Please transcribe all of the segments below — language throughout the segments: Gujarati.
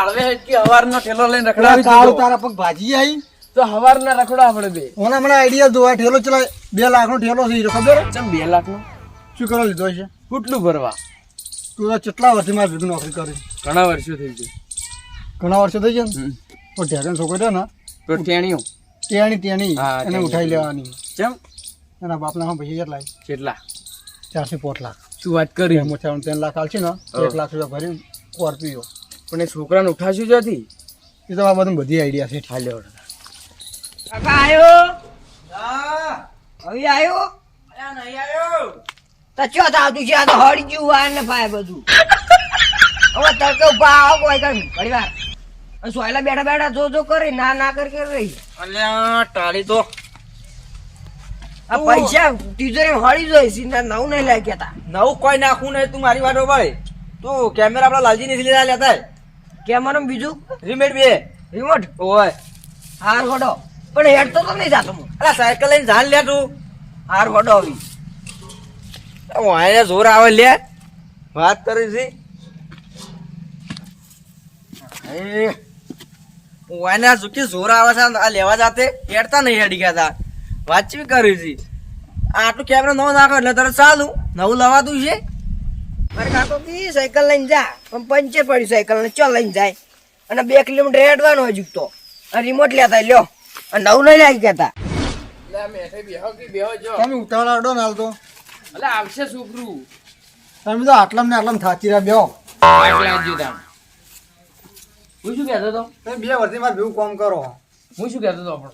હળવે હેડકી હવારનો ઠેલો લઈને રખડાવી કાળું તારા પગ ભાજી આવી તો હવારના રખડો આપણે બે. ઓના મને આઈડિયા દો આ ઠેલો ચલાય બે ઠેલો છે ખબર? ચમ બે લાખનો? શું કરવા લીધો છે કેટલું ભરવા. તું તો કેટલા વર્ષથી મારી ભેગી નોકરી કરી? ઘણા વર્ષો થઈ ગયું. ઘણા વર્ષો થઈ ગયા ને? તો ઢેકણ છોકરો છે ને તો ટેણીઓ ત્યાંની એને ઉઠાઈ લેવાની. ચમ? એના બાપના પૈસા કેટલા કેટલા? ચારથી પાંચ લાખ. શું વાત કરી? મોટા ત્રણ લાખ હાલશે ને એક લાખ રૂપિયા ભરીને સ્કોર્પિયો. પણ એ છોકરાને ઉઠાશું જતી એ તો આ બધું બધી આઈડિયા છે. હાલ્યો કાકા આયો? હવે આયો? તો ચો તો આવતું છે? આ તો હળી ગયું વાર ને પાય બધું. હવે તડકે ઊભા આવો કોઈ કણ ઘડી વાર. સોયલા બેઠા બેઠા જો જો કરે ના ના કર કર રહી? અલ્યા ટાળી તો આ પૈસા તિજોરી હળી જોઈ સીધા નવું નહીં લાગ્યા હતા નવું કોઈ નાખવું નહીં તું મારી વાત ભાઈ. તું કેમેરા આપડા લાલજી નથી લીધા લેતા કેમેરા બીજું રીમેટ બે. રિમોટ ઓય. હાર હોડો પણ હેડ તો નહીં જાતો હું. અલા સાયકલ લઈને જાન લે તું. હાર હોડો આવી. વાયને જોર આવે લે. વાત કરી છે. વાયને સુકી જોર આવે છે, આ લેવા જાતે. હેડતા નહીં હેડી ગયા તા. વાતચીત કરી છે. આટલું કેમેરા નવો નાખો એટલે તારે ચાલુ. નવું લવાતું છે. મારે કાકો કી સાયકલ લઈને જા. પણ પંચર પડ્યું સાયકલ ને ચો લઈને જાય? અને બે કિલોમીટર હેડવાનું હજુ તો. અને રિમોટ લેતા લ્યો. અને નવું નહીં લાગી કહેતા. તા મેઠે બેહો કે બેહો જો. તમે ઉતાવળ આડો ને હાલ તો એટલે આવશે સુખરું તમે તો આટલામ ને આટલામ થાચી રહ્યા બેહો. હું શું કહેતો હતો? તમે બે વર્ષથી મારે ભેગું કામ કરો. હું શું કહેતો હતો આપણો?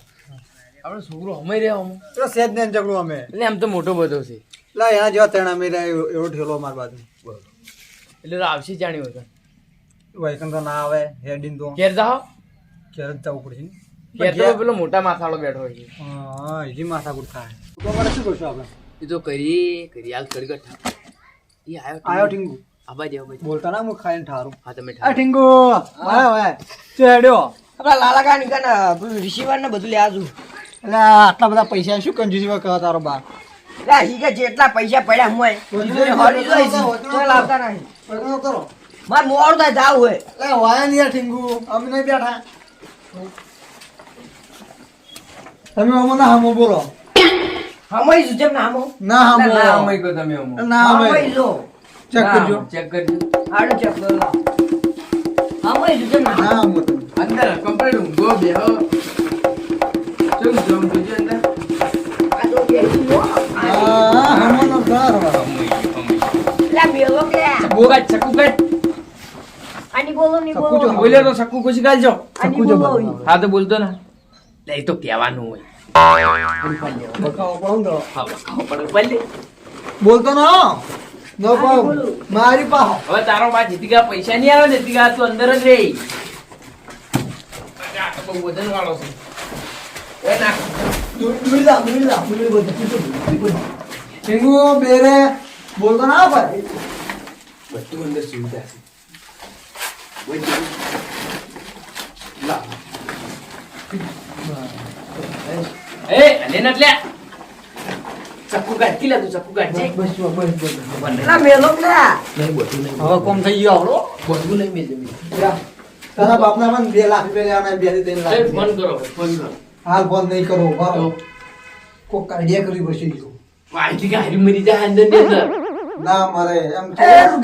આપણો છોકરો અમે રહ્યા હું તો સેજ ને ઝઘડું અમે. એટલે એમ તો મોટો બધો છે. એટલે એના જેવા ત્રણ અમે રહ્યા એવો એવો ઠેલો અમારી બાજુ. એટલે આવશે જાણી વગર વૈકન તો ના આવે હેડીન તો. ઘેર જાઓ. ક્યારે જ જવું પડશે ઘેર તો પેલો મોટા માથાળો બેઠો હોય છે. હા હજી માથાકૂટ થાય. તો અમારે શું કરશું આપણે? એ તો કરી કરી હાલ કરી ગઠ્ઠા એ આયો આયો ટીંગુ. આબા દેવ ભાઈ બોલતા ના હું ખાઈને ઠારું. હા તમે આ ટીંગુ. આયો વાય તે હેડ્યો આપણા લાલા કા કાના પેલું રિસીવર ને બધું લે આજુ એટલે આટલા બધા પૈસા શું કંજૂસી કહો તારો બા લા હીગે જેટલા પૈસા પડ્યા હું તિજોરી હળી જોઈ તો લાવતા નહીં. કરો. માર મોર થાય જાવ હોય. લે વાયા નહીં ઠીંગુ. અમે નહીં બેઠા. તમે અમને ના હમો બોલો. હમઈ છું જેમ ના હમો. ના હમો. ના હમાઈ કો તમે હમો. ના હમો. હમઈ જો ચેક કરજો. ચેક કરજો. હાડો ચેક કરો. હમઈ છું જેમ ના ના હમો અંદર કમ્પ્લીટ ઊંઘો બેહો. ચમ જમ જોજો અંદર. તારો બા જીતિકા પૈસા નહીં આવે જીતિકા તું અંદર જ રહી બહુ વજન વાળો છે ઠીંગુ બેરે બોલતો ના ભાઈ બધું અંદર સુવિધા છે. લા. એ અને ન લે ચક્કુ કાઢ લે તું ચક્કુ કાઢ છે? બસ બસ બસ બસ. લા મેલો કે? નહીં બધું નહીં. હવે કોમ થઈ ગયો આપણો? બધું નહીં મેં જમી તારા બાપના પણ બે લાખ રૂપિયા લેવાના બેથી ત્રણ લાખ ફોન. કરો ફોન કરો. હાલ ફોન નહીં કરો બરો કોક આઈડિયા કરવી પડશે ઈ તો. વાંચી કે હારી મરી જાય અંદરની અંદર ના મરે એમ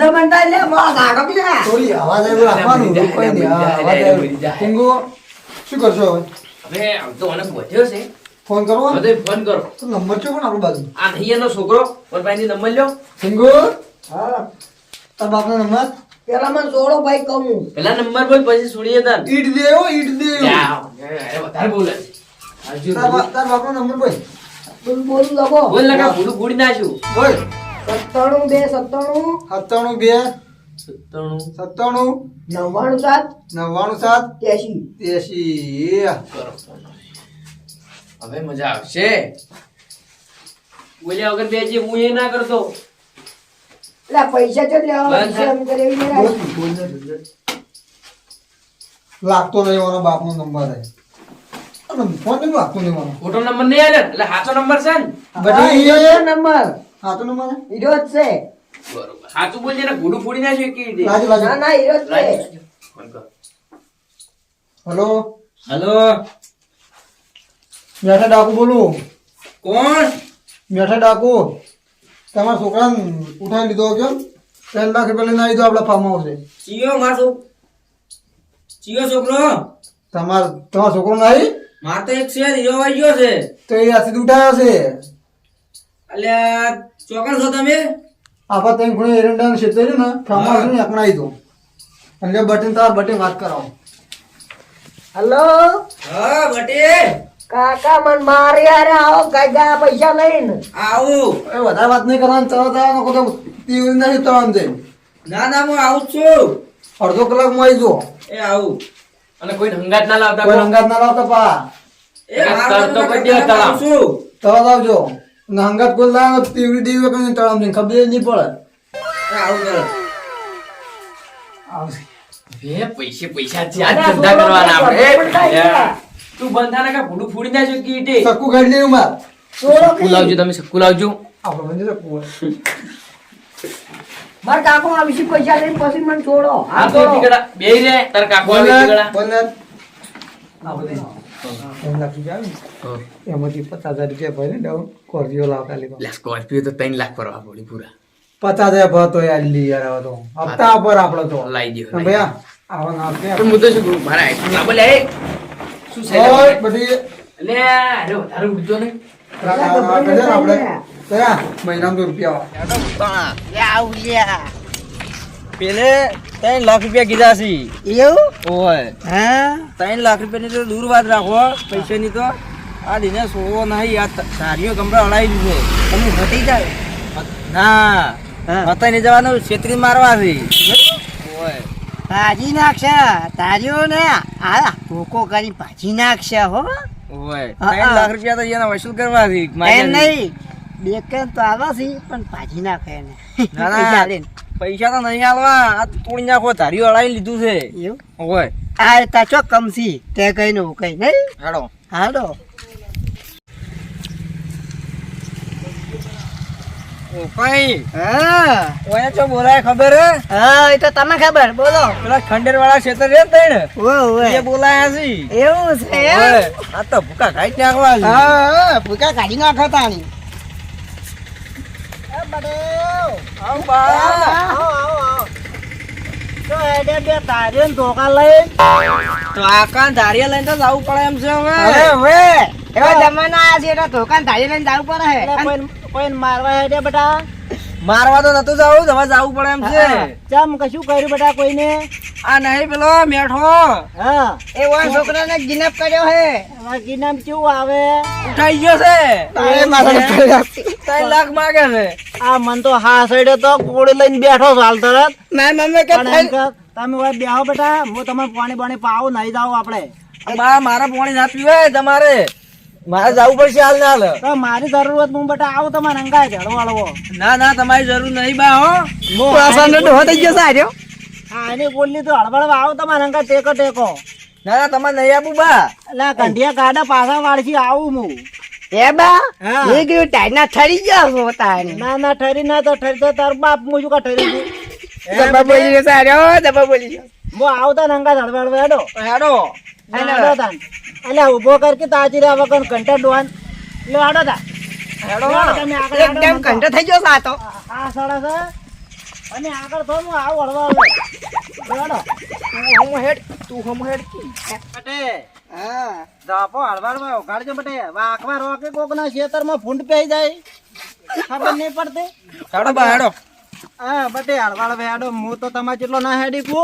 એ બંધાઈ લે મારા ગાડો કે થોડી અવાજ એવું રાખવાનું કોઈ નહીં હા, મરી જાય. ટીંગુ શું કરશો હવે આમ તો મને વધ્યો છે ફોન કરવો હવે ફોન કરો તો નંબર છે કોણ આપણું બાજુ આ નહીં એનો છોકરો ઓર ભાઈ નંબર લ્યો ટીંગુ હા તાર બાપનો નંબર પેલા મને જોડો ભાઈ કહું પેલા નંબર બોલ પછી છોડીએ તાર ઈટ દેવો ઈટ દેવો વધારે બોલે તાર બાપનો નંબર બોલ બોલ બોલ લખો બોલ નાખ્યું સત્તાણું બે સત્તાણું. સત્તાણું બે. સત્તાણું. સત્તાણું. નવ્વાણું સાત. નવ્વાણું સાત. ત્યાસી ત્યાસી હવે મજા આવશે. બોલ્યા વગર બેજી હું એ ના કરતો. એટલે પૈસા ચો લેવા. લાગતો નહીં એનો બાપનો નંબર હે. અને ફોન ખોટો નંબર નહીં આવે એટલે સાચો નંબર છે ને? બધી નંબર. નંબર જ છે. બરોબર. સાચું બોલજે ને ભૂડું ફોડી નાખ્યું કે રીતે? ના ના જ છે. હલો? હલો? મેઠા ડાકુ બોલું. કોણ? મેઠા ડાકુ. તમારા છોકરાને ઉઠાવી લીધો કેમ? ત્રણ લાખ રૂપિયા લઈને આવી દો આપણા ફાર્મ હાઉસે ચિયો મારો ચિયો છોકરો. તમાર તમારો છોકરો નહીં? માર તો એક ગયો છે. તો એ આથી ઉઠાયો છે. અલ્યા ચોકન છો તમે? આપા તમે ખૂણે એરંડા ક્ષેત્ર ને ફાર્મ હાઉસ ને અપનાવી દો. એટલે બટન તાર બટન વાત કરાવો. હલો? હા બટે. કાકા મન મારી હારે આવો કાકા પૈસા લઈને. આવું. એ વધારે વાત નહીં કરવાની તરત આવવાનો તો તીવ્ર નથી તળામ છે ના ના હું આવું છું. અડધો કલાકમાં આવી જો એ આવું. અને કોઈ હંગાત ના લાવતા કોઈ હંગાત ના લાવતા પા. એ તરતો તો કોઈ દિવસ આવું છું તરત આવજો ને હંગાત કોઈ લાવ તીવ્ર દેવી વખત તળામ ને ખબર જ નહીં પડે. આવું કરો. આવશે. એ પૈસે પૈસા છે આ ધંધા કરવાના આપણે. તું બંધાને કા ભૂડું ફોડી નાખ્યો કીટે સક્કુ કાઢી લેવું માર. સક્કુ લાવજો તમે સક્કુ લાવજો. આપણે બંધ સક્કુ મારા કાકો આવીશું પૈસા લઈને પછી મને છોડો. આ હા તો ટીકડા બે રે તાર કાકો આવે ટીકડા બોલર આ બધે. એમ લાખ રૂપિયા આવે ને એમાંથી પચાસ હજાર રૂપિયા ભરીને ડાઉન કોર્જીઓ લાવ કાલે લે સ્કોર્પિયો તો ત્રણ લાખ ભરવા પડી પૂરા. પચાસ હજાર ભરતો યાર લી યાર હવે તો. હપ્તા પર આપણો તો. લાઈ દ્યો, ભૈયા આવા ના આપે. હું તો શું મારા આઈફોન બોલે શું છે? બધી. લે અરે વધારે ઉડતો નહીં. રાખ આવા કરે ને કીધા છે લાખ રૂપિયાની તો દૂર વાત રાખો પૈસાની તો આ દિને સોવો નહીં આ સારીઓ કમરા અડાવી દીધો તમે હટી જાય ના હા. મતાઈ નહીં જવાનું છેતરી મારવા છે ઓય ભાજી નાખશે તારીઓ ને આ ભૂકો કરી ભાજી નાખશે હો ઓય લાખ રૂપિયા તો એના વસૂલ કરવા છે એમ. નહીં. બેકન તો આવા છે પણ ભાજી નાખે એને. ના, ના. પૈસા તો નહીં આલવા આ તોડી નાખો ધારીઓ હલાવી લીધું છે. એવું? ઓય. આ તાચો કમસી તે કઈ નું કઈ નહીં. હાડો હાલો. ઓ કઈ હા. ઓય ચો બોલાય ખબર હે? હા એ તો તમે ખબર. બોલો. પેલા ખંડેર વાળા ક્ષેત્ર રે ને તઈને ઓ એ બોલાયા છે. એવું છે આ તો ભૂકા જ નાખવા હા ભૂકા કાઢી નાખો તાણી આવ બા. આવો, આવો, આવો. તો એને બે તારીઓ ને ધોકા લઈને તો આ કાન લઈને તો જવું પડે એમ છે હવે. હવે એવા જમાના આયા છે એટલે ધોકા ને લઈને જવું પડે. હે. કોઈને મારવા હેડે બેટા? મારવા તો નતું જવું હવે જવું પડે એમ છે. ચમ કશું કર્યું બેટા કોઈને? આ નહીં પેલો મેઠો. હા. એ ઓય છોકરાને કિડનેપ કર્યો હે. આ નામ કેવું આવે? ઉઠાઈ ગયો છે. તારે માથાને પડી લાખ માગે છે. આ મન તો હા સાઈડે તો કોડી લઈને બેઠો છો હાલ તરત. ના મમ્મી કે તમે ઓય બેહો બેટા હું તમને પાણી પાણી પાવ નહીં જાવ આપણે. બા મારા પાણી ના પીવે તમારે. મારે જવું પડશે હાલ ને હાલ. મારી જરૂરત હું બટા આવું તમારે અંગાય ઝાડો વાળવો ના ના તમારી જરૂર નહીં બા હો. પાછળનો ડોહો થઈ ગયો સાર્યો હા એની ગોળલી તો હળવળવા આવો તમારે અંગા ટેકો ટેકો. ના ના તમારે નહીં આપું બા. એટલે કંઢિયા ગાડા પાછા વાળથી આવું હું. એ બા એ એ કીધું ટાઈના ઠરી ગયા છો તારે ના ના ઠરી ના તો ઠરી તો તાર બાપ મુજુ કા ઠરી ગયું? દબા બોલી ગયો સાર્યો દબા બોલી ગયો હું આવતા નંગા અંગા હળવા હળવા હેડો. હેડો. હેડો તાન. એટલે ઊભો કર કે તાજી રહ્યા વગર ઘંટા ડોન એટલે હેડો. તા. એકદમ નતો. થઈ ગયો સાતો આ સડક છે અને આગળ તો હું આવું હળવા હેડો હું હેડ તું હમ હેડ. બટે હા. જાપો હળવા હળવા ઉઘાડજો બટે. વાકવા રોકે કોક ના ખેતરમાં ફૂંડ પે જાય. ખબર નહીં પડતી. હેડો બા હેડો. હા બટે હળવાડ હળવા હેડો. હું તો તમારે જેટલો ના હેડી કુ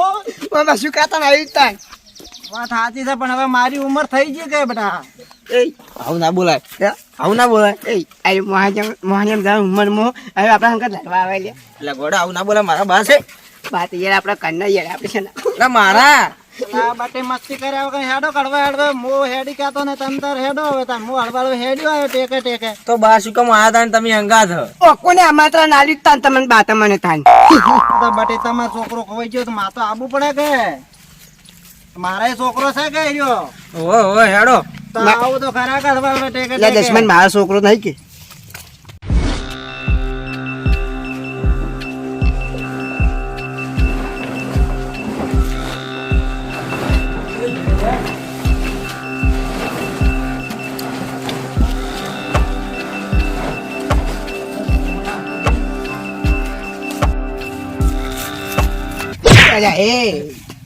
શું કાતા આવી તાન વાત સાચી છે પણ હવે મારી ઉંમર થઈ ગઈ કે બેટા? એ આવું ના બોલાય. આવું ના બોલાય. એ અરે મોહાજમ મોહાજમ જાવ ઉંમર મો હવે આપણા હંકત લડવા આવે લે એટલે ગોડા આવું ના બોલાય મારા બા છે. વાત યાર આપણા કન્ના યાર આપણે છે ને. મારા. આ બટે મસ્તી કર્યા વગર હેડો કડવા હેડવે. મો હેડી કહેતો ને તમ તાર હેડો હવે તાર મો હળવા હળવા હેડ્યો આવ્યો ટેકે ટેકે. તો બા શું કામ આયા તા ને તમે અંગાત હ ઓ કોને અમાત્ર નાલી તાન તમને બાત મને તાન તો બટે તમારો છોકરો ખવાઈ ગયો તો માં તો આબુ પડે કે? મારા છોકરો છે કે રહ્યો ઓય ઓય હેડો. તો તો ખરા કરવા ટેકે છોકરો નહીં કે.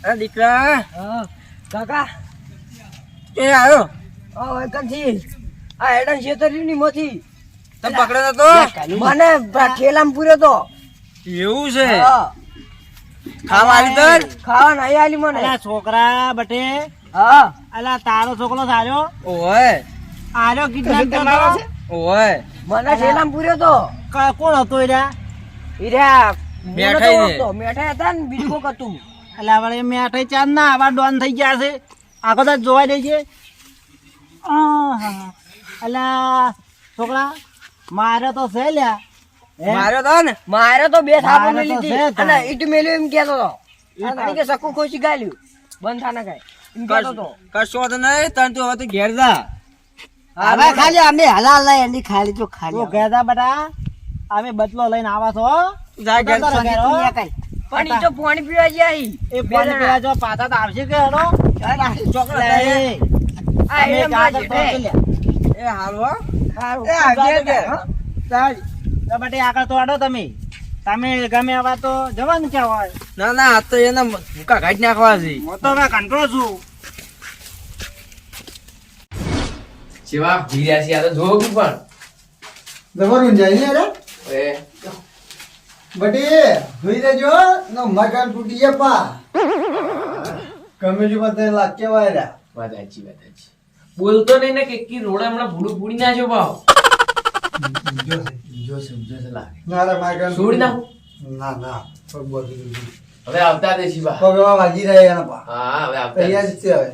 આ દીકરા. હા, કાકા? એ આવ્યો આ વેકનથી આ હેડન છેતરીની મોથી તમે પકડ્યો તો? મને ઠેલામાં પૂર્યો તો. એવું છે? હા. ખાવા આવી તર? ખાવા નહીં આલી મને. છોકરા બટે. હા. અલા તારો છોકરો સારો ઓય આર્યો કિડનેપ તમારો છે? ઓય મને ઠેલામાં પૂર્યો તો. કોણ હતો એરા ને. મેઠાઈ હતા ને બીજું કોક હતું. અલા વળે મેઠ ચાંદ ના આવા ડોન થઈ ગયા છે. આખો તો જોવા દે છે એટલે છોકરા મારે તો છે લ્યા. હે? તો ને મારે તો બે થાપો લીધી અને ઈટ મેલ્યો એમ કહેતો હતો આ કે સકુ ખોસી ગાલ્યું. બંધ થા ના કાંઈ. એમ કહેતો હતો કશો નહીં તને તો હવે તું ઘેર જા. હવે ખાલી અમે હલાલ લઈ એની ખાલી તો તું કહેતા બેટા. અમે બદલો લઈને આવા છો. જા ઘેર. હો. પણ ઈ તો પાણી પીવા જાય એ પાણી પીવા જો પાછા તો આવશે કે હરો ચોકલેટ આ એ. લે. એ હાલો હો. એ આ કે. ઘેર. તો બટે આગળ તો આડો તમે. તમે ગમે આવા તો જવાનું ક્યાં હોય? ના ના આ તો એને ભૂકા કાઢી નાખવા છે. હું તો હવે કંટ્રોલ છું. જેવા ભીર્યા છે આ તો જોવું પણ. જબરું જાય ને અરે એ. બટી હુઈ રહેજો નો મકાન તૂટી જાય પા. ગમે જો બધે લાગે વાયરા વાત સાચી વાત સાચી. બોલતો નહીં ને કે રોડ હમણાં ભૂડું પૂડી નાખ્યો ભાવ જોશે જોશે લાગે. ના રે મકાન છોડી નાખું? ના ના પગ બોલી હવે આવતા દે શિવા પગ વાગી રહ્યા એના પા. હા હવે આવતા તૈયાર. જ છે હવે.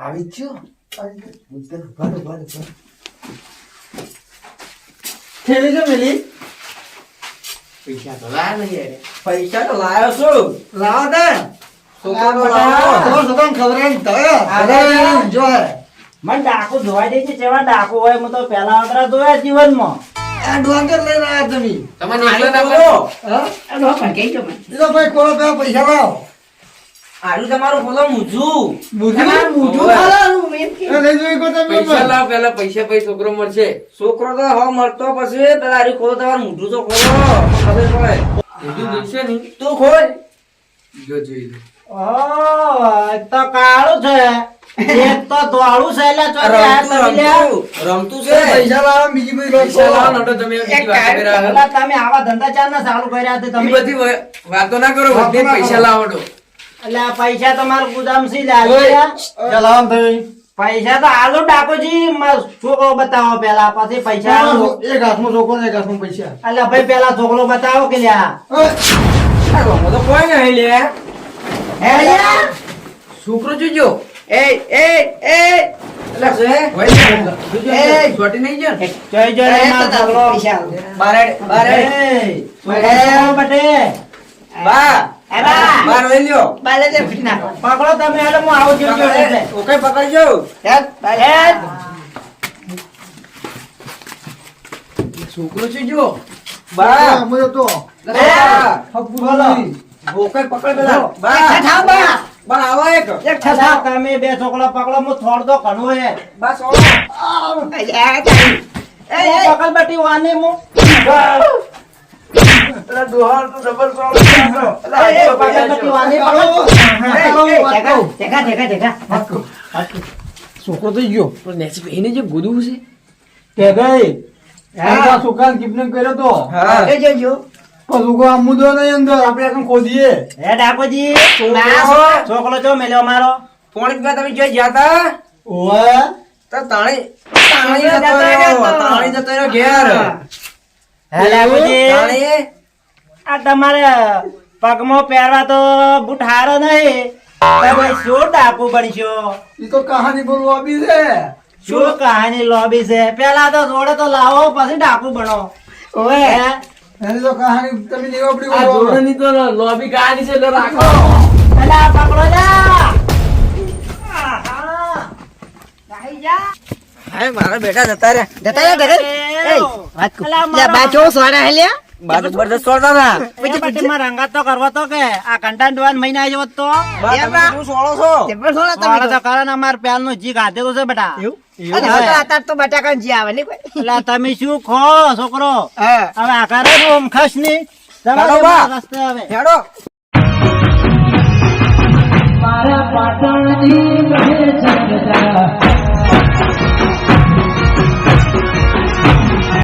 આવી મેલી. પૈસા તો લાયા નહીં. પૈસા તો લાયો છું. લાવો. તમારા ધોયો. હે. મને ડાકુ જોવા દે છે કેવા ડાકુ હોય? હું તો પેલા વગર જોયા જીવનમાં. આ ડોંગર લઈને આયા તમે. તમને એકલા ના બોલો. હા? પણ કઈ તો મને. એ તો ભાઈ કોળો પેલા પૈસા લાવો. આરું તમારું બોલો મૂજું. ખાવાનું કે. એ જોઈ કો તમે પૈસા લાવ પેલા પૈસા પૈસા છોકરો મળશે. છોકરો તો હો મળતો પછી પેલા આરી ખોલો તમારું મૂઠું તો ખોલો. ખબર પડે. બધું દેખશે ને તું ખોલ. જો જોઈ લો. ઓ તો કાળું છે. એક તો ધોળું છે એટલે હાથ રમતું તમે રમતું. રમતું છે. પૈસા લાવો બીજી બધી પૈસા લાવો નટો તમે તમે આવા ધંધા ચાર ના ચાલુ કર્યા તે તમે. બધી વાતો ના કરો બધી પૈસા. લાવો તો એટલે પૈસા તમારું ગુદામ સી લ્યા પૈસા તો હાલો ડાકોજી છોકરો બતાવો પેલા પછી પૈસા એક હાથમાં છોકરો એક હાથમાં પૈસા. એટલે ભાઈ પેલા છોકરો બતાવો કે લ્યા. તો કોઈ નહીં લે. હે લ્યા? છોકરો જોજો. એ એ એ. બારે બારે. બા. બાર લઈ લ્યો બાલે તે ફૂટી નાખો. પકડો તમે એટલે હું આવું છું. ઓકે પકડજો હેડ. હેડ. છોકરો બા અમે તો બા બોલો. બોલી. ઓકે પકડ પેલા બા ઠઠા બા. બા આવો એક એક ઠઠા. તમે બે છોકરો પકડો હું થોડ દો ઘણું હે બા સોળો અલ્યા, ચાલ. એ, પકડ બેટી વાની હું દોહાર તો ડબલ ઠેકા. છોકરો થઈ ગયો. પણ એને જે ગોદવું છે? કે ગઈ એના કિડનેપ કર્યો તો. જોજો. છોકરો નહીં અંદર. આપણે એકદમ ખોદીએ. હે ડાકોજી છોકરો ચો મેલ્યો મારો? પોણી પીવા તમે જોઈ ગયા તા ઓવે. તો તાણી તાણી જતો રહ્યો તાણી જતો રહ્યો ઘેર. હે. ડાકોજી તાણી આ તમારે પગમાં પહેરવા તો બૂટ હારો નહીં તમે શું ટાપુ બનશો એ તો કહાની બોલવા આવી છે શું કહાની લોબી છે પેલા તો જોડે તો લાવો પછી ટાપુ બનો ઓવે. એની તો કહાની તમે નીવડી આ જોડેની તો લોબી કહાની છે એટલે રાખો પેલા પકડો જા આહા. રાહી જા. હાય મારા બેટા જતા રહ્યા જતા રહ્યા ઘરે? વાત બા મારો- કેવો સોના હે લ્યા? બાદ જબરદસ્ત છોડતા ના પછી પછી માં રંગાત તો કરવો તો કે આ કંટાન ડોવાન મહિના આવ્યો તો. હું સોળો છો. જબર સોળો તમે તો. કારણ અમાર પ્યાલ નો જી ગાધે તો છે બેટા. એવું? તો બટા બટાકા જી આવે ને એટલે તમે શું ખો છોકરો? હવે આકારે ઓમ ખસની. હેડો મારા પાટણની